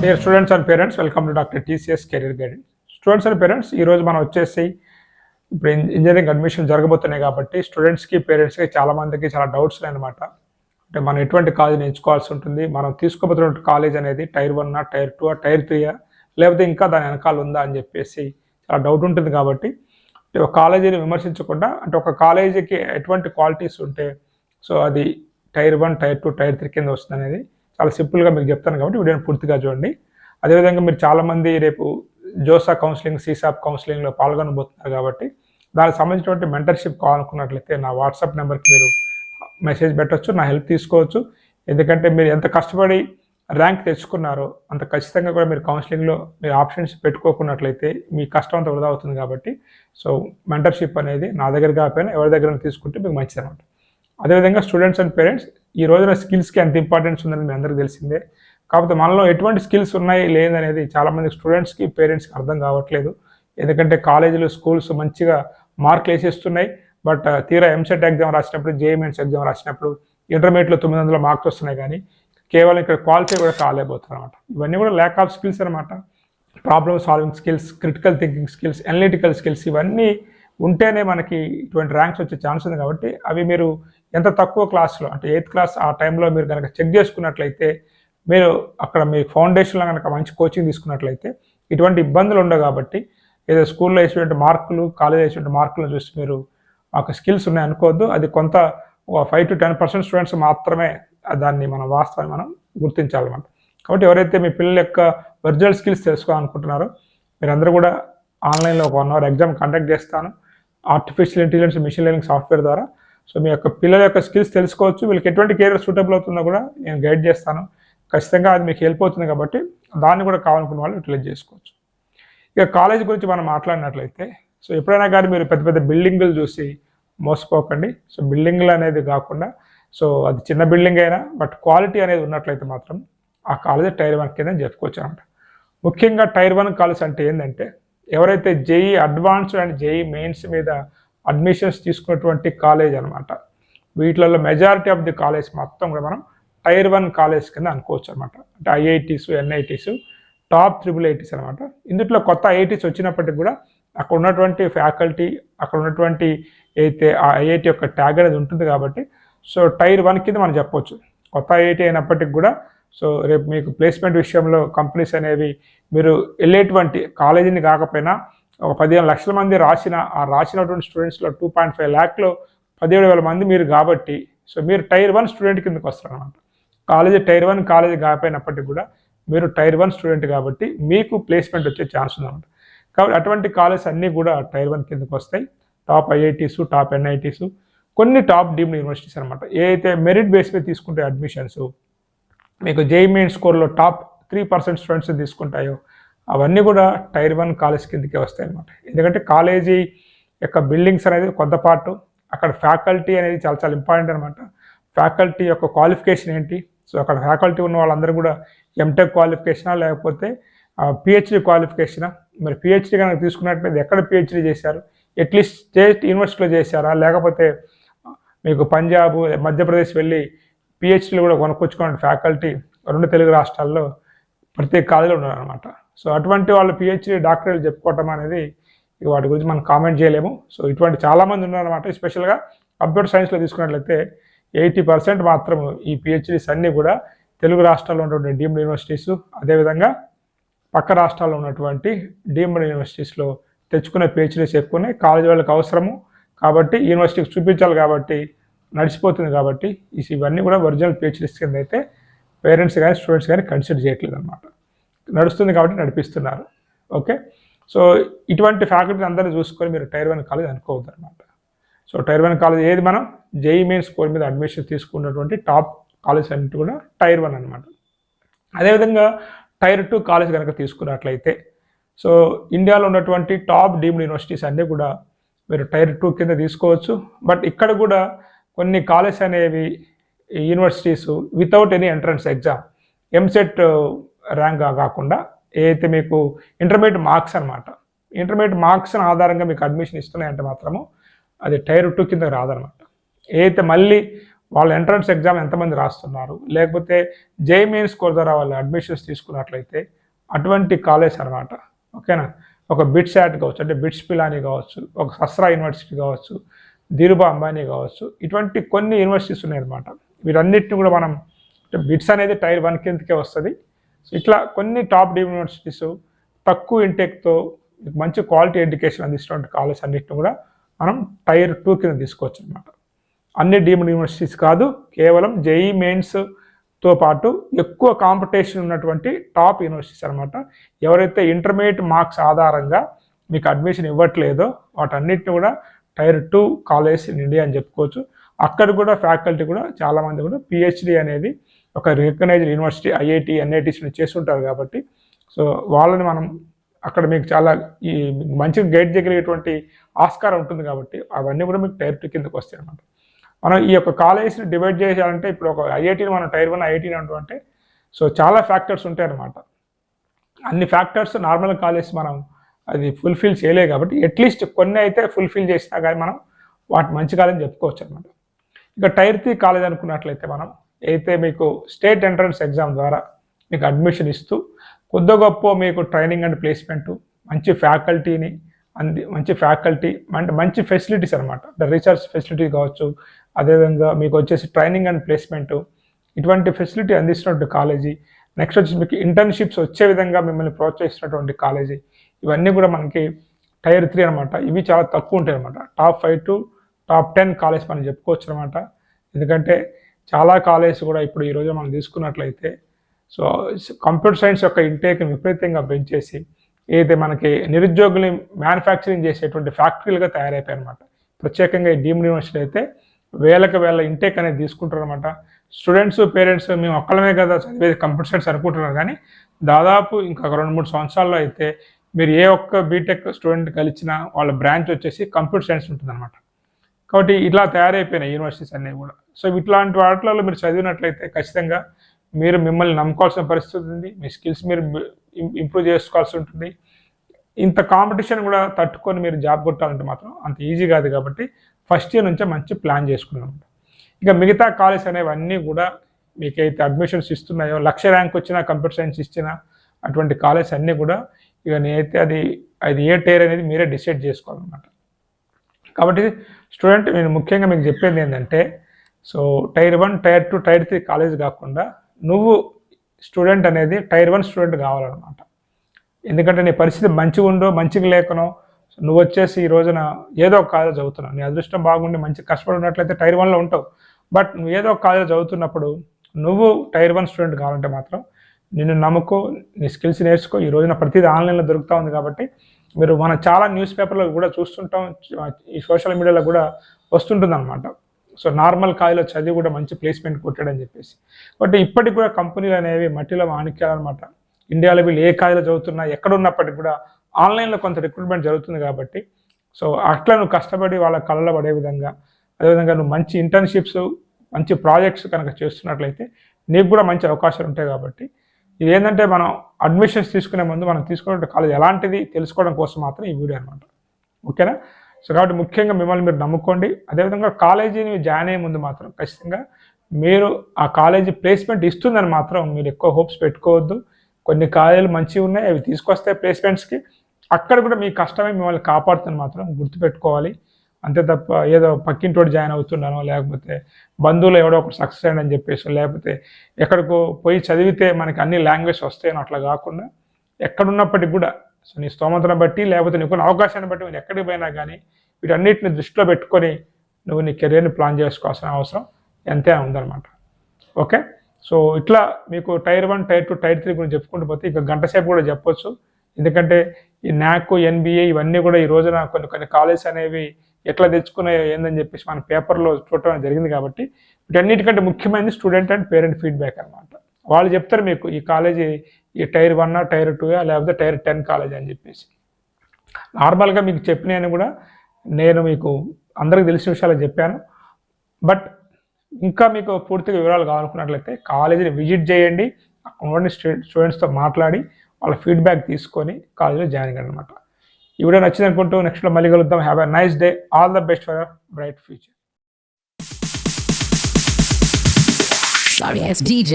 Dear students and parents welcome to doctor TCS career guidance students and parents ఈరోజు మనం వచ్చేసి ఇప్పుడు engineering admission జరగబోతున్నాయి కాబట్టి స్టూడెంట్స్కి పేరెంట్స్కి చాలామందికి చాలా డౌట్స్ అనమాట అంటే మనం ఎటువంటి కాలేజ్ ఎంచుకోవాల్సి ఉంటుంది? మనం తీసుకోబోతున్న కాలేజ్ అనేది tier one tier two tier త్రీయా లేకపోతే ఇంకా దాని వెనకాల ఉందా అని చెప్పేసి చాలా డౌట్ ఉంటుంది కాబట్టి ఒక కాలేజీని విమర్శించకుండా అంటే ఒక కాలేజీకి ఎటువంటి క్వాలిటీస్ ఉంటే సో అది tier one tier two tier three కింద వస్తుంది అనేది చాలా సింపుల్గా మీకు చెప్తాను కాబట్టి వీడియోని పూర్తిగా చూడండి. అదేవిధంగా మీరు చాలామంది రేపు జోసా కౌన్సిలింగ్ సీసాప్ కౌన్సిలింగ్లో పాల్గొనబోతున్నారు కాబట్టి దానికి సంబంధించినటువంటి మెంటర్షిప్ కావాలనుకున్నట్లయితే నా వాట్సాప్ నెంబర్కి మీరు మెసేజ్ పెట్టొచ్చు నా హెల్ప్ తీసుకోవచ్చు. ఎందుకంటే మీరు ఎంత కష్టపడి ర్యాంక్ తెచ్చుకున్నారో అంత ఖచ్చితంగా కూడా మీరు కౌన్సిలింగ్లో మీరు ఆప్షన్స్ పెట్టుకోకున్నట్లయితే మీ కష్టం అంతా వృధా అవుతుంది కాబట్టి సో మెంటర్షిప్ అనేది నా దగ్గర కాకపోయినా ఎవరి దగ్గర తీసుకుంటే మీకు మంచిది అనమాట అదేవిధంగా స్టూడెంట్స్ అండ్ పేరెంట్స్ ఈ రోజున స్కిల్స్కి ఎంత ఇంపార్టెన్స్ ఉందని మీ అందరికీ తెలిసిందే. కాకపోతే మనలో ఎటువంటి స్కిల్స్ ఉన్నాయి లేదనేది చాలామంది స్టూడెంట్స్కి పేరెంట్స్కి అర్థం కావట్లేదు. ఎందుకంటే కాలేజీలు స్కూల్స్ మంచిగా మార్కులు వేసేస్తున్నాయి. బట్ uh, తీరా ఎంసెట్ ఎగ్జామ్ రాసినప్పుడు జేఎంఎన్స్ ఎగ్జామ్ రాసినప్పుడు ఇంటర్మీడియట్లో తొమ్మిది వందల మార్క్స్ వస్తున్నాయి కానీ కేవలం ఇక్కడ క్వాలిఫై కూడా కాలేకపోతున్నారు అనమాట ఇవన్నీ కూడా ల్యాక్ ఆఫ్ స్కిల్స్ అనమాట problem solving skills critical thinking skills analytical skills ఇవన్నీ ఉంటేనే మనకి ఇటువంటి ర్యాంక్స్ వచ్చే ఛాన్స్ ఉంది కాబట్టి అవి మీరు ఎంత తక్కువ క్లాస్లో అంటే ఎయిత్ క్లాస్ ఆ టైంలో మీరు కనుక చెక్ చేసుకున్నట్లయితే మీరు అక్కడ మీ ఫౌండేషన్లో కనుక మంచి కోచింగ్ తీసుకున్నట్లయితే ఇటువంటి ఇబ్బందులు ఉండవు కాబట్టి ఏదో స్కూల్లో వేసినటువంటి మార్కులు కాలేజ్ వేసినటువంటి మార్కులను చూసి మీరు ఒక స్కిల్స్ ఉన్నాయి అనుకోవద్దు. అది కొంత ఒక five to ten percent students మాత్రమే దాన్ని మనం వాస్తవాన్ని మనం గుర్తించాలన్నమాట. కాబట్టి ఎవరైతే మీ పిల్లల యొక్క ఒరిజినల్ స్కిల్స్ తెలుసుకోవాలనుకుంటున్నారో మీరందరూ కూడా ఆన్లైన్లో ఒక వన్ అవర్ ఎగ్జామ్ కండక్ట్ చేస్తాను. Artificial intelligence machine learning software ద్వారా సో మీ యొక్క పిల్లల యొక్క స్కిల్స్ తెలుసుకోవచ్చు వీళ్ళకి ఎటువంటి కేరియర్ సూటబుల్ అవుతుందో కూడా నేను గైడ్ చేస్తాను. ఖచ్చితంగా అది మీకు హెల్ప్ అవుతుంది కాబట్టి దాన్ని కూడా కావాలనుకున్న వాళ్ళు యూటిలైజ్ చేసుకోవచ్చు. ఇక కాలేజ్ గురించి మనం మాట్లాడినట్లయితే సో ఎప్పుడైనా కానీ మీరు పెద్ద పెద్ద బిల్డింగులు చూసి మోసపోకండి. సో బిల్డింగ్లు అనేది కాకుండా సో అది చిన్న బిల్డింగ్ అయినా బట్ క్వాలిటీ అనేది ఉన్నట్లయితే మాత్రం ఆ కాలేజ్ టైర్ వన్ కింద చెప్పుకోవచ్చు అనమాట ముఖ్యంగా టైర్ వన్ కాలేజ్ అంటే ఏంటంటే ఎవరైతే JEE advanced and JEE mains మీద అడ్మిషన్స్ తీసుకున్నటువంటి కాలేజ్ అనమాట వీటిలలో మెజారిటీ ఆఫ్ ది కాలేజ్ మొత్తం కూడా మనం టైర్ వన్ కాలేజ్ కింద అనుకోవచ్చు అనమాట అంటే IITs NITs top triple ITs అనమాట ఇందులో కొత్త ఐఐటీస్ వచ్చినప్పటికి కూడా అక్కడ ఉన్నటువంటి ఫ్యాకల్టీ అక్కడ ఉన్నటువంటి అయితే ఆ ఐఐటి యొక్క ట్యాగ్ అనేది ఉంటుంది కాబట్టి సో టైర్ వన్ కింద మనం చెప్పొచ్చు. కొత్త ఐఐటి అయినప్పటికి కూడా సో రేపు మీకు ప్లేస్మెంట్ విషయంలో కంపెనీస్ అనేవి మీరు వెళ్ళేటువంటి కాలేజీని కాకపోయినా ఒక పదిహేను లక్షల మంది రాసిన ఆ రాసినటువంటి స్టూడెంట్స్లో టూ పాయింట్ ఫైవ్ ల్యాక్లో పదిహేడు వేల మంది మీరు కాబట్టి సో మీరు టైర్ వన్ స్టూడెంట్ కిందకి వస్తారనమాట కాలేజీ టైర్ వన్ కాలేజీ కాకపోయినప్పటికీ కూడా మీరు టైర్ వన్ స్టూడెంట్ కాబట్టి మీకు ప్లేస్మెంట్ వచ్చే ఛాన్స్ ఉందన్నమాట. కాబట్టి అటువంటి కాలేజ్ అన్నీ కూడా టైర్ వన్ కిందకు వస్తాయి. టాప్ ఐఐటీస్ టాప్ ఎన్ఐటీస్ కొన్ని టాప్ డీమ్డ్ యూనివర్సిటీస్ అనమాట ఏదైతే మెరిట్ బేస్ మీద తీసుకుంటే అడ్మిషన్స్ మీకు జేఈ మెయిన్ స్కోర్లో టాప్ త్రీ పర్సెంట్ స్టూడెంట్స్ తీసుకుంటాయో అవన్నీ కూడా టైర్ వన్ కాలేజ్ కిందకే వస్తాయి అనమాట ఎందుకంటే కాలేజీ యొక్క బిల్డింగ్స్ అనేది కొంత పాటు అక్కడ ఫ్యాకల్టీ అనేది చాలా చాలా ఇంపార్టెంట్ అనమాట ఫ్యాకల్టీ యొక్క క్వాలిఫికేషన్ ఏంటి? సో అక్కడ ఫ్యాకల్టీ ఉన్న వాళ్ళందరూ కూడా ఎంటెక్ క్వాలిఫికేషనా లేకపోతే పిహెచ్డి క్వాలిఫికేషనా? మరి పిహెచ్డి కనుక తీసుకున్నట్లయితే ఎక్కడ పిహెచ్డి చేశారు? అట్లీస్ట్ స్టేట్ యూనివర్సిటీలో చేశారా? లేకపోతే మీకు పంజాబ్ మధ్యప్రదేశ్ వెళ్ళి పిహెచ్డీలు కూడా కొనుక్కొచ్చుకున్న ఫ్యాకల్టీ రెండు తెలుగు రాష్ట్రాల్లో ప్రతి కాలేజీలో ఉన్నారనమాట సో అటువంటి వాళ్ళు పిహెచ్డి డాక్టరేట్ చెప్పుకోవటం అనేది ఇక వాటి గురించి మనం కామెంట్ చేయలేము. సో ఇటువంటి చాలామంది ఉన్నారన్నమాట. స్పెషల్గా కంప్యూటర్ సైన్స్లో తీసుకున్నట్లయితే ఎయిటీ పర్సెంట్ మాత్రం ఈ పిహెచ్డీస్ అన్నీ కూడా తెలుగు రాష్ట్రాల్లో ఉన్నటువంటి డీమ్డ్ యూనివర్సిటీస్ అదేవిధంగా పక్క రాష్ట్రాల్లో ఉన్నటువంటి డీమ్డ్ యూనివర్సిటీస్లో తెచ్చుకునే పిహెచ్డీస్ ఎక్కువనే కాలేజీ వాళ్ళకి అవసరము. కాబట్టి యూనివర్సిటీకి చూపించాలి కాబట్టి నడిచిపోతుంది కాబట్టి ఇవన్నీ కూడా ఒరిజినల్ పిహెచ్డీస్ కింద అయితే పేరెంట్స్ కానీ స్టూడెంట్స్ కానీ కన్సిడర్ చేయట్లేదు అనమాట నడుస్తుంది కాబట్టి నడిపిస్తున్నారు. ఓకే? సో ఇటువంటి ఫ్యాకల్టీని అందరినీ చూసుకొని మీరు టైర్ వన్ కాలేజ్ అనుకోవద్దు అనమాట సో టైర్ వన్ కాలేజ్ ఏది మనం? జేఈ మెయిన్ స్కోర్ మీద అడ్మిషన్ తీసుకున్నటువంటి టాప్ కాలేజ్ అన్నిటి కూడా టైర్ వన్ అనమాట అదేవిధంగా టైర్ టూ కాలేజ్ కనుక తీసుకున్నట్లయితే సో ఇండియాలో ఉన్నటువంటి టాప్ డీమ్డ్ యూనివర్సిటీస్ అన్నీ కూడా మీరు టైర్ టూ కింద తీసుకోవచ్చు. బట్ ఇక్కడ కూడా కొన్ని కాలేజ్ అనేవి universities without any entrance exam EAMCET rank కాకుండా ఏదైతే మీకు ఇంటర్మీడియట్ మార్క్స్ అనమాట ఇంటర్మీడియట్ మార్క్స్ ఆధారంగా మీకు అడ్మిషన్ ఇస్తున్నాయంటే మాత్రము అది టైర్ టూ కింద రాదనమాట ఏదైతే మళ్ళీ వాళ్ళ ఎంట్రన్స్ ఎగ్జామ్ ఎంతమంది రాస్తున్నారు లేకపోతే జే మెయిన్ స్కోర్ ద్వారా వాళ్ళు అడ్మిషన్స్ తీసుకున్నట్లయితే అటువంటి కాలేజ్ అనమాట ఓకేనా ఒక బిట్స్ యాడ్ కావచ్చు అంటే బిట్స్ పిలాని కావచ్చు ఒక సస్రా యూనివర్సిటీ కావచ్చు ధీరుబా అంబానీ కావచ్చు ఇటువంటి కొన్ని యూనివర్సిటీస్ ఉన్నాయన్నమాట. వీటన్నిటిని కూడా మనం బిట్స్ అనేది టైర్ వన్ కిందకే వస్తుంది. ఇట్లా కొన్ని టాప్ డీమ్ యూనివర్సిటీస్ తక్కువ ఇంటెక్తో మంచి క్వాలిటీ ఎడ్యుకేషన్ అందిస్తున్న కాలేజ్ అన్నింటిని కూడా మనం టైర్ టూ కింద తీసుకోవచ్చు అనమాట అన్ని డీమ్డ్ యూనివర్సిటీస్ కాదు కేవలం జేఈ మెయిన్స్తో పాటు ఎక్కువ కాంపిటీషన్ ఉన్నటువంటి టాప్ యూనివర్సిటీస్ అనమాట ఎవరైతే ఇంటర్మీడియట్ మార్క్స్ ఆధారంగా మీకు అడ్మిషన్ ఇవ్వట్లేదో వాటన్నిటిని కూడా tier two college in India అని చెప్పుకోవచ్చు. అక్కడ కూడా ఫ్యాకల్టీ కూడా చాలామంది కూడా పిహెచ్డి అనేది ఒక రికగ్నైజ్డ్ యూనివర్సిటీ ఐఐటి ఎన్ఐటీస్ చేస్తుంటారు కాబట్టి సో వాళ్ళని మనం అక్కడ మీకు చాలా ఈ మంచి గైడ్ చేయగలిగేటువంటి ఆస్కారం ఉంటుంది కాబట్టి అవన్నీ కూడా మీకు టైర్ టూ కిందకు వస్తాయి అనమాట మనం ఈ యొక్క కాలేజ్ని డివైడ్ చేయాలంటే ఇప్పుడు ఒక ఐఐటీని మనం టైర్ వన్ ఐఐటీని అంటుంటే సో చాలా ఫ్యాక్టర్స్ ఉంటాయి అనమాట అన్ని ఫ్యాక్టర్స్ నార్మల్ కాలేజ్ మనం అది ఫుల్ఫిల్ చేయలేదు కాబట్టి అట్లీస్ట్ కొన్ని అయితే ఫుల్ఫిల్ చేసినా కానీ మనం వాటి మంచి కాలేజ్ చెప్పుకోవచ్చు అనమాట ఇక టైర్ త్రీ కాలేజ్ అనుకున్నట్లయితే మనం అయితే మీకు స్టేట్ ఎంట్రన్స్ ఎగ్జామ్ ద్వారా మీకు అడ్మిషన్ ఇస్తూ కొద్ది గొప్ప మీకు ట్రైనింగ్ అండ్ ప్లేస్మెంట్ మంచి ఫ్యాకల్టీని అంది మంచి ఫ్యాకల్టీ అంటే మంచి ఫెసిలిటీస్ అనమాట అంటే రీసెర్చ్ ఫెసిలిటీ కావచ్చు అదేవిధంగా మీకు వచ్చేసి ట్రైనింగ్ అండ్ ప్లేస్మెంట్ ఇటువంటి ఫెసిలిటీ అందిస్తున్నటువంటి కాలేజీ నెక్స్ట్ వచ్చి మీకు ఇంటర్న్షిప్స్ వచ్చే విధంగా మిమ్మల్ని ప్రోత్సహిస్తున్నటువంటి కాలేజీ ఇవన్నీ కూడా మనకి టైర్ త్రీ అనమాట ఇవి చాలా తక్కువ ఉంటాయి అనమాట top five to top ten college మనం చెప్పుకోవచ్చు అనమాట ఎందుకంటే చాలా కాలేజెస్ కూడా ఇప్పుడు ఈరోజు మనం తీసుకున్నట్లయితే సో కంప్యూటర్ సైన్స్ యొక్క ఇంటేక్ని విపరీతంగా పెంచేసి ఏదైతే మనకి నిరుద్యోగుల్ని మ్యానుఫ్యాక్చరింగ్ చేసేటువంటి ఫ్యాక్టరీలుగా తయారైపోయాయి అనమాట ప్రత్యేకంగా ఈ డీమ్డ్ యూనివర్సిటీ అయితే వేలకు వేల ఇంటేక్ అనేది తీసుకుంటారనమాట స్టూడెంట్స్ పేరెంట్స్ మేము ఒక్కలమే కదా చదివేది కంప్యూటర్ సైన్స్ అనుకుంటున్నారు కానీ దాదాపు ఇంకా రెండు మూడు సంవత్సరాల్లో అయితే మీరు ఏ ఒక్క బీటెక్ స్టూడెంట్ కలిసినా వాళ్ళ బ్రాంచ్ వచ్చేసి కంప్యూటర్ సైన్స్ ఉంటుందన్నమాట. కాబట్టి ఇట్లా తయారైపోయినాయి యూనివర్సిటీస్ అన్నీ కూడా. సో ఇట్లాంటి వాటిలలో మీరు చదివినట్లయితే ఖచ్చితంగా మీరు మిమ్మల్ని నమ్ముకోవాల్సిన పరిస్థితి ఉంది. మీ స్కిల్స్ మీరు ఇంప్రూవ్ చేసుకోవాల్సి ఉంటుంది. ఇంత కాంపిటీషన్ కూడా తట్టుకొని మీరు జాబ్ కొట్టాలంటే మాత్రం అంత ఈజీ కాదు కాబట్టి ఫస్ట్ ఇయర్ నుంచే మంచి ప్లాన్ చేసుకున్నాం. ఇక మిగతా కాలేజ్ అనేవన్నీ కూడా మీకైతే అడ్మిషన్స్ ఇస్తున్నాయో లక్ష ర్యాంక్ వచ్చినా కంప్యూటర్ సైన్స్ ఇచ్చినా అటువంటి కాలేజ్ అన్నీ కూడా ఇక నేనైతే అది అది ఏ టైర్ అనేది మీరే డిసైడ్ చేసుకోవాలన్నమాట. కాబట్టి స్టూడెంట్ నేను ముఖ్యంగా మీకు చెప్పేది ఏంటంటే so tier one tier two tier three college కాకుండా నువ్వు స్టూడెంట్ అనేది టైర్ వన్ స్టూడెంట్ కావాలన్నమాట. ఎందుకంటే నీ పరిస్థితి మంచిగా ఉండో మంచిగా లేకనో నువ్వు వచ్చేసి ఈ రోజున ఏదో ఒక కాలేజ్ చదువుతున్నావు. నీ అదృష్టం బాగుండి మంచి కష్టపడి ఉన్నట్లయితే టైర్ వన్లో ఉంటావు. బట్ నువ్వు ఏదో ఒక కాలేజ్ చదువుతున్నప్పుడు నువ్వు టైర్ వన్ స్టూడెంట్ కావాలంటే మాత్రం నిన్ను నమ్ముకో నీ స్కిల్స్ నేర్చుకో. ఈ రోజున ప్రతిదీ ఆన్లైన్లో దొరుకుతూ ఉంది కాబట్టి మీరు మన చాలా న్యూస్ పేపర్లో కూడా చూస్తుంటాం ఈ సోషల్ మీడియాలో కూడా వస్తుంటుంది అనమాట సో నార్మల్ కాయలో చదివి కూడా మంచి ప్లేస్మెంట్ కొట్టాడని చెప్పేసి. బట్ ఇప్పటికి కూడా కంపెనీలు అనేవి మట్టిలో మాణిక్యాలన్నమాట. ఇండియాలో వీళ్ళు ఏ కాయలో చదువుతున్నా ఎక్కడ ఉన్నప్పటికీ కూడా ఆన్లైన్లో కొంత రిక్రూట్మెంట్ జరుగుతుంది కాబట్టి. సో అట్లా నువ్వు కష్టపడి వాళ్ళ కళ్ళలో పడే విధంగా అదేవిధంగా నువ్వు మంచి ఇంటర్న్షిప్స్ మంచి ప్రాజెక్ట్స్ కనుక చేస్తున్నట్లయితే నీకు కూడా మంచి అవకాశాలు ఉంటాయి కాబట్టి ఇది ఏంటంటే మనం అడ్మిషన్స్ తీసుకునే ముందు మనం తీసుకునే కాలేజ్ ఎలాంటిది తెలుసుకోవడం కోసం మాత్రం ఈ వీడియో అనమాట ఓకేనా? సో కాబట్టి ముఖ్యంగా మిమ్మల్ని మీరు నమ్ముకోండి. అదేవిధంగా కాలేజీని జాయిన్ అయ్యే ముందు మాత్రం ఖచ్చితంగా మీరు ఆ కాలేజీ ప్లేస్మెంట్ ఇస్తుందని మాత్రం మీరు ఎక్కువ హోప్స్ పెట్టుకోవద్దు. కొన్ని కాలేజీలు మంచిగా ఉన్నాయి అవి తీసుకొస్తే ప్లేస్మెంట్స్కి అక్కడ కూడా మీ కష్టమే మిమ్మల్ని కాపాడుతుంది మాత్రం గుర్తుపెట్టుకోవాలి. అంతే తప్ప ఏదో పక్కింటోడు జాయిన్ అవుతున్నానో లేకపోతే బంధువులు ఎవడో ఒకటి సక్సెస్ అయ్యని చెప్పేసి లేకపోతే ఎక్కడికో పోయి చదివితే మనకి అన్ని లాంగ్వేజ్ వస్తాయని అట్లా కాకుండా ఎక్కడున్నప్పటికి కూడా సో నీ స్తోమతను బట్టి లేకపోతే నీకున్న అవకాశాన్ని బట్టి నేను ఎక్కడికి పోయినా కానీ వీటన్నిటిని దృష్టిలో పెట్టుకొని నువ్వు నీ కెరీర్ని ప్లాన్ చేసుకోవాల్సిన అవసరం ఎంతే ఉందన్నమాట. ఓకే? సో ఇట్లా మీకు tier one tier two tier three గురించి చెప్పుకుంటూ పోతే ఇక గంట సేపు కూడా చెప్పొచ్చు. ఎందుకంటే ఈ న్యాక్ ఎన్బిఏ ఇవన్నీ కూడా ఈ రోజున కొన్ని కొన్ని కాలేజ్ అనేవి ఎట్లా తెచ్చుకున్నాయో ఏందని చెప్పేసి మన పేపర్లో చూడటం జరిగింది కాబట్టి వీటన్నిటికంటే ముఖ్యమైనది స్టూడెంట్ అండ్ పేరెంట్ ఫీడ్బ్యాక్ అనమాట వాళ్ళు చెప్తారు మీకు ఈ కాలేజీ ఈ టైర్ వన్ టైర్ టూ లేకపోతే టైర్ టెన్ కాలేజ్ అని చెప్పేసి. నార్మల్గా మీకు చెప్పినాయని కూడా నేను మీకు అందరికి తెలిసిన విషయాలు చెప్పాను. బట్ ఇంకా మీకు పూర్తిగా వివరాలు కావాలనుకున్నట్లయితే కాలేజీని విజిట్ చేయండి. అక్కడ ఉండే స్టూడెంట్స్తో మాట్లాడి వాళ్ళ ఫీడ్బ్యాక్ తీసుకొని కాలేజీలో జాయిన్ అయ్యారు అనమాట ఈ వీడియో నచ్చింది అనుకుంటూ నెక్స్ట్లో మళ్ళీ కలుద్దాం. Have a nice day all the best for bright future Sorry, it's DJ.